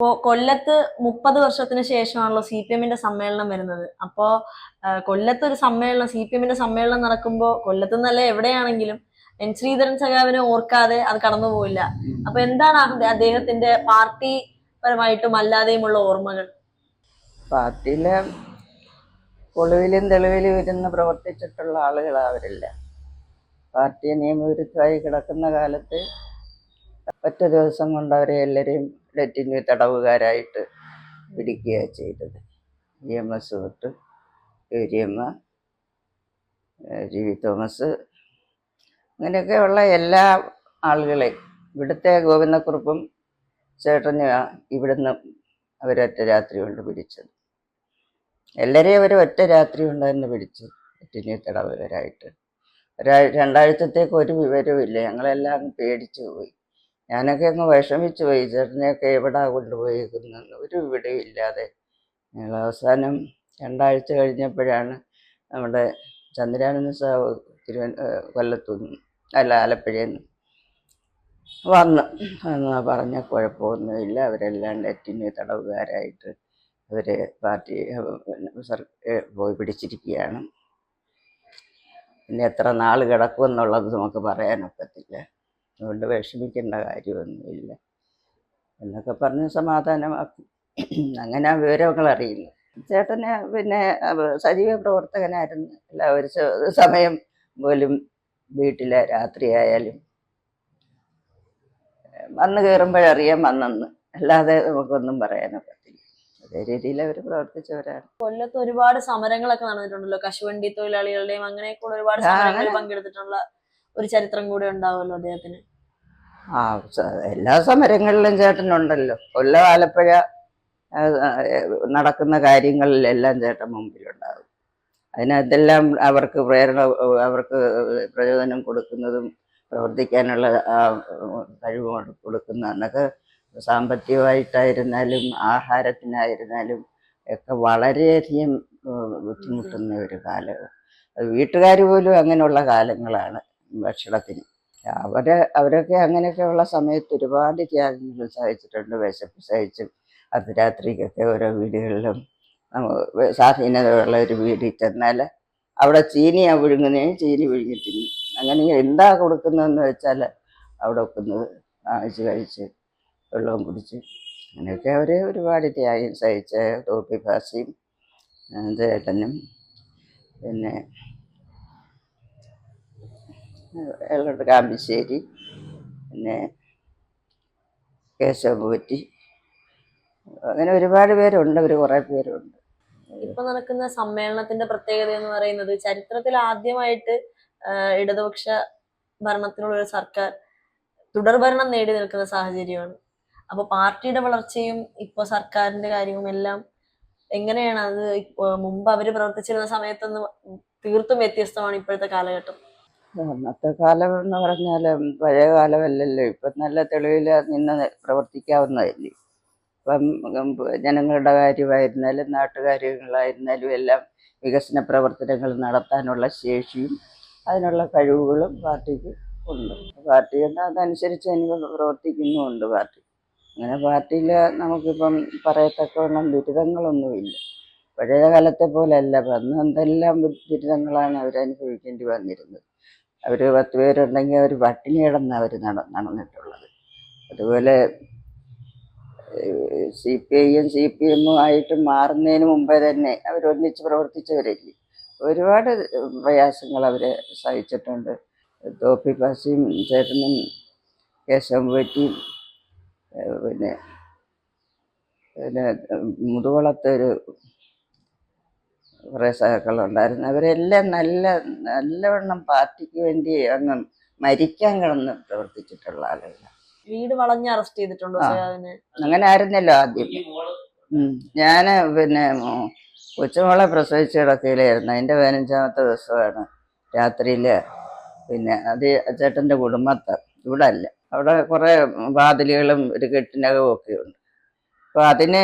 ഇപ്പോ കൊല്ലത്ത് മുപ്പത് വർഷത്തിന് ശേഷമാണല്ലോ സി പി എമ്മിന്റെ സമ്മേളനം വരുന്നത്. അപ്പോ ആ, കൊല്ലത്ത് ഒരു സമ്മേളനം സി പി എമ്മിന്റെ സമ്മേളനം നടക്കുമ്പോൾ കൊല്ലത്ത് നിന്നല്ല എവിടെയാണെങ്കിലും എൻ ശ്രീധരൻ സഖാവിനെ ഓർക്കാതെ അത് കടന്നു പോയില്ല അപ്പൊ എന്താണ് അദ്ദേഹത്തിന്റെ പാർട്ടി പരമായിട്ടും അല്ലാതെയുമുള്ള ഓർമ്മകൾ? പാർട്ടിയിലെ ഒളിവിലും തെളിവിലും ഇരുന്ന് പ്രവർത്തിച്ചിട്ടുള്ള ആളുകളാണ് അവരില്ല. പാർട്ടിയെ നിയമവിരുദ്ധമായി കിടക്കുന്ന കാലത്ത് ഒറ്റ ദിവസം കൊണ്ട് അവരെ എല്ലാവരെയും ഡെറ്റിന് തടവുകാരായിട്ട് പിടിക്കുകയാണ് ചെയ്തത്. ഇ എം എസ് തൊട്ട് ഗൗരിയമ്മ ജി വി തോമസ് അങ്ങനെയൊക്കെയുള്ള എല്ലാ ആളുകളെയും ഇവിടുത്തെ ഗോവിന്ദക്കുറുപ്പും ചേട്ടന് ഇവിടുന്ന് അവരൊറ്റ രാത്രി കൊണ്ട് പിടിച്ചത്. എല്ലാവരെയും അവർ ഒറ്റ രാത്രി കൊണ്ട് തന്നെ പിടിച്ചു ഡെറ്റിന് തടവുകാരായിട്ട്. ഒരാ രണ്ടാഴ്ചത്തേക്ക് ഒരു വിവരവും ഇല്ല ഞങ്ങളെല്ലാം പേടിച്ചു പോയി. ഞാനൊക്കെ അങ്ങ് വിഷമിച്ചു. പോയി ചേട്ടനെയൊക്കെ എവിടെ കൊണ്ടുപോയിരിക്കുന്നെന്ന് ഒരു വിടവില്ലാതെ ഇല്ലാതെ. ഞങ്ങൾ അവസാനം രണ്ടാഴ്ച കഴിഞ്ഞപ്പോഴാണ് നമ്മുടെ ചന്ദ്രാനന്ദ സാവ് കൊല്ലത്തു കൊല്ലത്തുനിന്ന് അല്ല ആലപ്പുഴയിൽ നിന്ന് വന്ന് വന്ന് പറഞ്ഞ കുഴപ്പമൊന്നുമില്ല. അവരെല്ലാം നെറ്റിന് തടവുകാരായിട്ട് അവർ പാർട്ടി പോയി പിടിച്ചിരിക്കുകയാണ്. പിന്നെ എത്ര നാൾ കിടക്കുമെന്നുള്ളത് നമുക്ക് പറയാനൊക്കത്തില്ല. അതുകൊണ്ട് വിഷമിക്കേണ്ട കാര്യമൊന്നുമില്ല. എന്നൊക്കെ പറഞ്ഞ് സമാധാനമാക്കി. അങ്ങനെ ആ വിവരങ്ങൾ അറിയുന്നു ചേട്ടന് പിന്നെ സജീവ പ്രവർത്തകനായിരുന്നു. എല്ലാ ഒരു സമയം പോലും വീട്ടിലെ രാത്രിയായാലും വന്ന് കയറുമ്പോഴറിയാം വന്നെന്ന്. അല്ലാതെ നമുക്കൊന്നും പറയാനോ അതേ രീതിയിൽ അവർ പ്രവർത്തിച്ചവരാണ്. കൊല്ലത്ത് ഒരുപാട് സമരങ്ങളൊക്കെ നടന്നിട്ടുണ്ടല്ലോ. കശുവണ്ടി തൊഴിലാളികളുടെയും അങ്ങനെയൊക്കെയുള്ള ഒരുപാട് സമരങ്ങളിൽ പങ്കെടുത്തിട്ടുള്ള ഒരു ചരിത്രം കൂടെ ഉണ്ടാവുമല്ലോ അദ്ദേഹത്തിന്. ആ എല്ലാ സമരങ്ങളിലും ചേട്ടനുണ്ടല്ലോ. കൊല്ലം ആലപ്പുഴ നടക്കുന്ന കാര്യങ്ങളിലെല്ലാം ചേട്ടൻ മുമ്പിലുണ്ടാകും. അതിനകത്തെല്ലാം അവർക്ക് പ്രേരണ അവർക്ക് പ്രചോദനം കൊടുക്കുന്നതും പ്രവർത്തിക്കാനുള്ള കഴിവ് കൊടുക്കുന്ന എന്നൊക്കെ സാമ്പത്തികമായിട്ടായിരുന്നാലും ആഹാരത്തിനായിരുന്നാലും ഒക്കെ വളരെയധികം ബുദ്ധിമുട്ടുന്ന ഒരു കാലം. വീട്ടുകാർ പോലും അങ്ങനെയുള്ള കാലങ്ങളാണ് ഭക്ഷണത്തിന്. അവർ അവരൊക്കെ അങ്ങനെയൊക്കെയുള്ള സമയത്ത് ഒരുപാട് ത്യാഗങ്ങൾ സഹിച്ചിട്ടുണ്ട്. വിശപ്പ് സഹിച്ചും അർദ്ധരാത്രിക്കൊക്കെ ഓരോ വീടുകളിലും സ്വാധീനതയുള്ള ഒരു വീട്ടിൽ ചെന്നാൽ അവിടെ ചീനിയാ വിഴുങ്ങുന്നതിന് ചീനി വിഴുങ്ങി അങ്ങനെ എന്താ കൊടുക്കുന്നതെന്ന് വെച്ചാൽ അവിടെ ഒക്കുന്നത് വാങ്ങിച്ച് കഴിച്ച് വെള്ളവും കുടിച്ച് അങ്ങനെയൊക്കെ അവർ ഒരുപാട് ത്യാഗം സഹിച്ച ടോപ്പി ഭാസിയും ചേട്ടനും പിന്നെ എള്ളോട്ട് കാമ്പിശ്ശേരി പിന്നെ കേശവപൂറ്റി അങ്ങനെ ഒരുപാട് പേരുണ്ട് ഒരു കുറേ പേരുണ്ട്. ഇപ്പൊ നടക്കുന്ന സമ്മേളനത്തിന്റെ പ്രത്യേകത എന്ന് പറയുന്നത് ചരിത്രത്തിൽ ആദ്യമായിട്ട് ഇടതുപക്ഷ ഭരണത്തിനുള്ള ഒരു സർക്കാർ തുടർഭരണം നേടി നിൽക്കുന്ന സാഹചര്യമാണ്. അപ്പൊ പാർട്ടിയുടെ വളർച്ചയും ഇപ്പൊ സർക്കാരിന്റെ കാര്യവും എല്ലാം എങ്ങനെയാണ് അത് മുമ്പ് അവർ പ്രവർത്തിച്ചിരുന്ന സമയത്തൊന്ന് തീർത്തും വ്യത്യസ്തമാണ് ഇപ്പോഴത്തെ കാലഘട്ടം. അന്നത്തെ കാലം എന്ന് പറഞ്ഞാൽ പഴയ കാലമല്ലല്ലോ. ഇപ്പം നല്ല തെളിവിൽ നിന്ന് പ്രവർത്തിക്കാവുന്നതല്ലേ. ഇപ്പം ജനങ്ങളുടെ കാര്യമായിരുന്നാലും നാട്ടുകാര്യങ്ങളായിരുന്നാലും എല്ലാം വികസന പ്രവർത്തനങ്ങൾ നടത്താനുള്ള ശേഷിയും അതിനുള്ള കഴിവുകളും പാർട്ടിക്ക് ഉണ്ട്. പാർട്ടി അതനുസരിച്ച് എനിക്ക് പ്രവർത്തിക്കുന്നുമുണ്ട് പാർട്ടി. അങ്ങനെ പാർട്ടിയിൽ നമുക്കിപ്പം പറയത്തക്കവണ്ണം ദുരിതങ്ങളൊന്നുമില്ല പഴയ കാലത്തെ പോലെയല്ല. അന്ന് എന്തെല്ലാം ദുരിതങ്ങളാണ് അവരനുഭവിക്കേണ്ടി വന്നിരുന്നത്. അവർ പത്ത് പേരുണ്ടെങ്കിൽ അവർ പട്ടിണി കിടന്ന് അവർ നട നടന്നിട്ടുള്ളത്. അതുപോലെ സി പി ഐയും സി പി എമ്മും ആയിട്ട് മാറുന്നതിന് മുമ്പേ തന്നെ അവർ ഒന്നിച്ച് പ്രവർത്തിച്ചവരല്ലേ. ഒരുപാട് പ്രയാസങ്ങൾ അവരെ സഹിച്ചിട്ടുണ്ട്. തോപ്പി പാസിയും ചേട്ടനും കേശവം പറ്റിയും പിന്നെ പിന്നെ മുതുവളത്തൊരു കുറേ സഹാക്കളുണ്ടായിരുന്നു അവരെല്ലാം നല്ല നല്ലവണ്ണം പാർട്ടിക്ക് വേണ്ടി അങ്ങ് മരിക്കാൻ കിടന്ന് പ്രവർത്തിച്ചിട്ടുള്ള ആളല്ല വീട് വളഞ്ഞ് അറസ്റ്റ് ചെയ്തിട്ടുണ്ടോ അങ്ങനെ ആയിരുന്നല്ലോ ആദ്യം. ഞാൻ ഞാൻ പിന്നെ കൊച്ചുമോളെ പ്രസവിച്ച് കിടക്കയിലായിരുന്നു. അതിന്റെ പതിനഞ്ചാമത്തെ ദിവസമാണ് രാത്രിയിൽ. പിന്നെ അത് ചേട്ടന്റെ കുടുംബത്തെ. ഇവിടെ അല്ല. അവിടെ കുറേ വാതിലുകളും ഒരു കെട്ടിനകവും ഒക്കെ ഉണ്ട് അപ്പോൾ അതിന്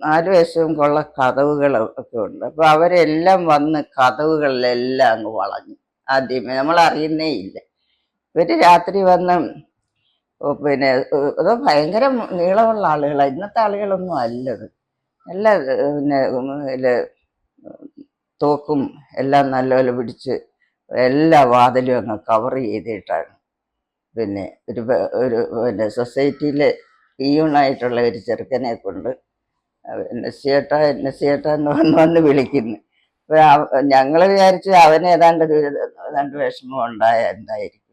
നാല് വശവും കൊള്ള കഥവുകളും ഒക്കെ ഉണ്ട്. അപ്പൊ അവരെല്ലാം വന്ന് കഥവുകളിലെല്ലാം അങ്ങ് വളഞ്ഞു. ആദ്യമേ നമ്മൾ അറിയുന്നേ ഇല്ല. ഇവർ രാത്രി വന്ന് പിന്നെ അത് ഭയങ്കര നീളമുള്ള ആളുകളാണ് ഇന്നത്തെ ആളുകളൊന്നും അല്ലത്. നല്ല പിന്നെ തോക്കും എല്ലാം നല്ലപോലെ പിടിച്ച് എല്ലാ വാതിലും അങ്ങ് കവർ ചെയ്തിട്ടാണ്. പിന്നെ ഒരു ഒരു പിന്നെ സൊസൈറ്റിയിലെ പിയൂണായിട്ടുള്ള ഒരു ചെറുക്കനെ കൊണ്ട് നസിയേട്ട നസിയേട്ട എന്ന് വന്ന് വന്ന് വിളിക്കുന്നു. അപ്പൊ ഞങ്ങൾ വിചാരിച്ചു അവന് ഏതാണ്ട് ഏതാണ്ട് വിഷമം ഉണ്ടായ എന്തായിരിക്കും.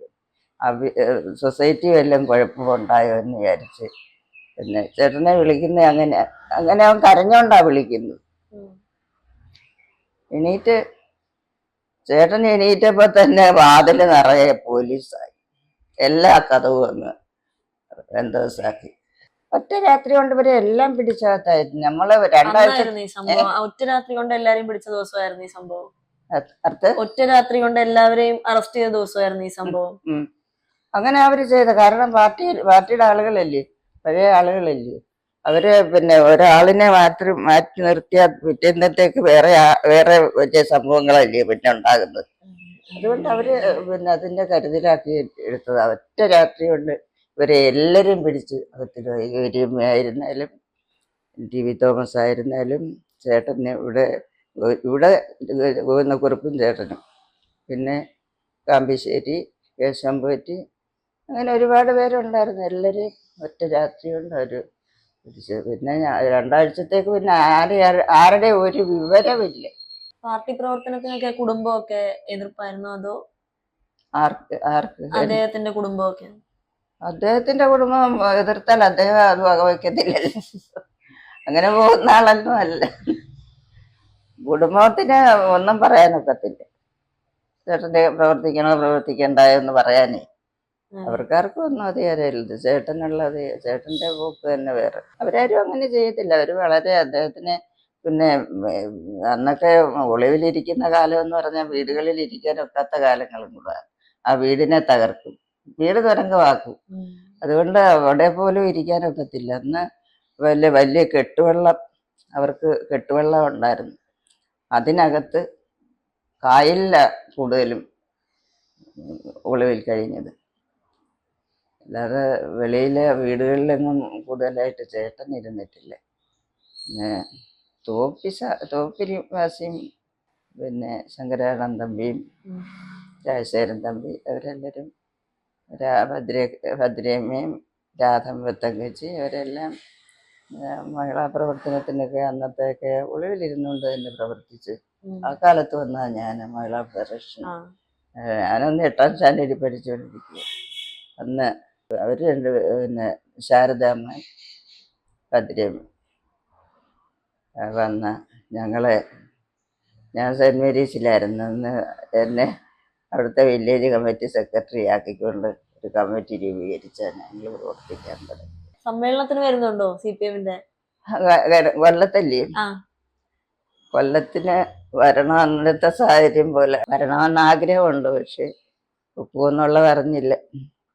സൊസൈറ്റി വല്ലതും കുഴപ്പമുണ്ടായോ എന്ന് വിചാരിച്ച്. പിന്നെ ചേട്ടനെ വിളിക്കുന്ന അങ്ങനെ അങ്ങനെ അവൻ കരഞ്ഞോണ്ടാ വിളിക്കുന്നത്. എണീറ്റ് ചേട്ടൻ എണീറ്റപ്പോ തന്നെ വാതിൽ നിറയെ പോലീസായി. എല്ലാ കഥവും അങ്ങ് ബന്ധവസാക്കി ഒറ്റ രാത്രി കൊണ്ട് ഇവരെ എല്ലാം പിടിച്ചകത്തായിരുന്നു. നമ്മൾ രണ്ടാഴ്ച ഒറ്റ രാത്രി കൊണ്ട് എല്ലാരെയും പിടിച്ച ദിവസമായിരുന്നു ഈ സംഭവം. ഒറ്റ രാത്രി കൊണ്ട് എല്ലാവരെയും അറസ്റ്റ് ചെയ്ത ദിവസമായിരുന്നു ഈ സംഭവം. അങ്ങനെ അവർ ചെയ്ത കാരണം പാർട്ടി പാർട്ടിയുടെ ആളുകളല്ലേ? പഴയ ആളുകളല്ലേ? അവർ പിന്നെ ഒരാളിനെ മാറ്റി മാറ്റി നിർത്തിയ പിറ്റേന്നത്തേക്ക് വേറെ വേറെ വലിയ സംഭവങ്ങളല്ലേ പിന്നെ ഉണ്ടാകുന്നത്? അതുകൊണ്ട് അവർ പിന്നെ അതിന്റെ കരുതലാക്കി എടുത്തത്. ഒറ്റ രാത്രി കൊണ്ട് ഇവരെ എല്ലാവരും പിടിച്ച് അകത്തിലായി ആയിരുന്നാലും ടി വി തോമസ് ആയിരുന്നാലും ചേട്ടന് ഇവിടെ ഇവിടെ ഗോവിന്ദക്കുറുപ്പും ചേട്ടനും. പിന്നെ കാമ്പിശ്ശേരി കേശമ്പറ്റി അങ്ങനെ ഒരുപാട് പേരുണ്ടായിരുന്നു. എല്ലാവരും ഒറ്റ രാത്രി കൊണ്ട് അവർ പിടിച്ച്. പിന്നെ രണ്ടാഴ്ചത്തേക്ക് പിന്നെ ആരെ ആരുടെ ഒരു വിവരമില്ല. പാർട്ടി പ്രവർത്തനത്തിനൊക്കെ കുടുംബമൊക്കെ എതിർപ്പായിരുന്നു അതോ? ആർക്ക് ആർക്ക്? അദ്ദേഹത്തിന്റെ കുടുംബമൊക്കെ. അദ്ദേഹത്തിന്റെ കുടുംബം എതിർത്താൽ അദ്ദേഹം അത് വകവയ്ക്കത്തില്ലല്ലോ. അങ്ങനെ പോകുന്ന ആളൊന്നും അല്ല. കുടുംബത്തിന് ഒന്നും പറയാനൊക്കത്തില്ല. ചേട്ടന്റെ പ്രവർത്തിക്കണോ പ്രവർത്തിക്കണ്ട എന്ന് പറയാനേ. അവർക്കാർക്കും ഒന്നും അധികാരമില്ല. ചേട്ടനുള്ളത് ചേട്ടന്റെ പോക്ക് തന്നെ വേറെ. അവരാരും അങ്ങനെ ചെയ്യത്തില്ല. അവർ വളരെ അദ്ദേഹത്തിന് പിന്നെ അന്നൊക്കെ ഒളിവിലിരിക്കുന്ന കാലം എന്ന് പറഞ്ഞാൽ വീടുകളിൽ ഇരിക്കാൻ ഒക്കാത്ത കാലങ്ങളും കൂടെ ആ വീടിനെ തകർക്കും. വീട് തുരങ്കമാക്കും. അതുകൊണ്ട് അവിടെ പോലും ഇരിക്കാനൊക്കത്തില്ല അന്ന് വലിയ വലിയ കെട്ടുവെള്ളം അവർക്ക് കെട്ടുവെള്ളം ഉണ്ടായിരുന്നു. അതിനകത്ത് കായലില കൂടുതലും ഒളിവിൽ കഴിഞ്ഞത്. അല്ലാതെ വെളിയിലെ വീടുകളിലൊന്നും കൂടുതലായിട്ട് ചേട്ടൻ ഇരുന്നിട്ടില്ല. പിന്നെ തോപ്പി തോപ്പിരി വാസിയും പിന്നെ ശങ്കരാനന്ദ തമ്പിയും. രാജശേഖരൻ തമ്പി അവരെല്ലാവരും ഭദ്ര ഭദ്രയമ്മയും രാധമ്മ തങ്കച്ചി അവരെല്ലാം ആ, മഹിളാ പ്രവർത്തനത്തിനൊക്കെ അന്നത്തെയൊക്കെ ഒളിവിലിരുന്നുകൊണ്ട് തന്നെ പ്രവർത്തിച്ച് ആ കാലത്ത് വന്നാ ഞാൻ മഹിളാ ഫെഡറേഷൻ ഞാനൊന്ന് എട്ടാം സ്റ്റാൻഡേർഡിൽ പഠിച്ചുകൊണ്ടിരിക്കുക അന്ന് അവർ രണ്ട് പിന്നെ ശാരദാമ്മ ഭദ്രമ്മ വന്ന ഞങ്ങളെ ഞാൻ സെന്റ് മേരീസിലായിരുന്നു. അന്ന് എന്നെ അവിടുത്തെ വില്ലേജ് കമ്മിറ്റി സെക്രട്ടറി ആക്കിക്കൊണ്ട് ഒരു കമ്മിറ്റി രൂപീകരിച്ചാണ് ഞങ്ങൾ പ്രവർത്തിക്കാൻ തുടങ്ങി സമ്മേളനത്തിന് വരുന്നുണ്ടോ സി പി എമ്മിന്റെ? കൊല്ലത്തല്ലേ? കൊല്ലത്തിന് വരണം അന്നത്തെ സാഹചര്യം പോലെ വരണമെന്ന് ആഗ്രഹമുണ്ട് പക്ഷെ ഒക്കുമെന്നുള്ളത് അറിഞ്ഞില്ല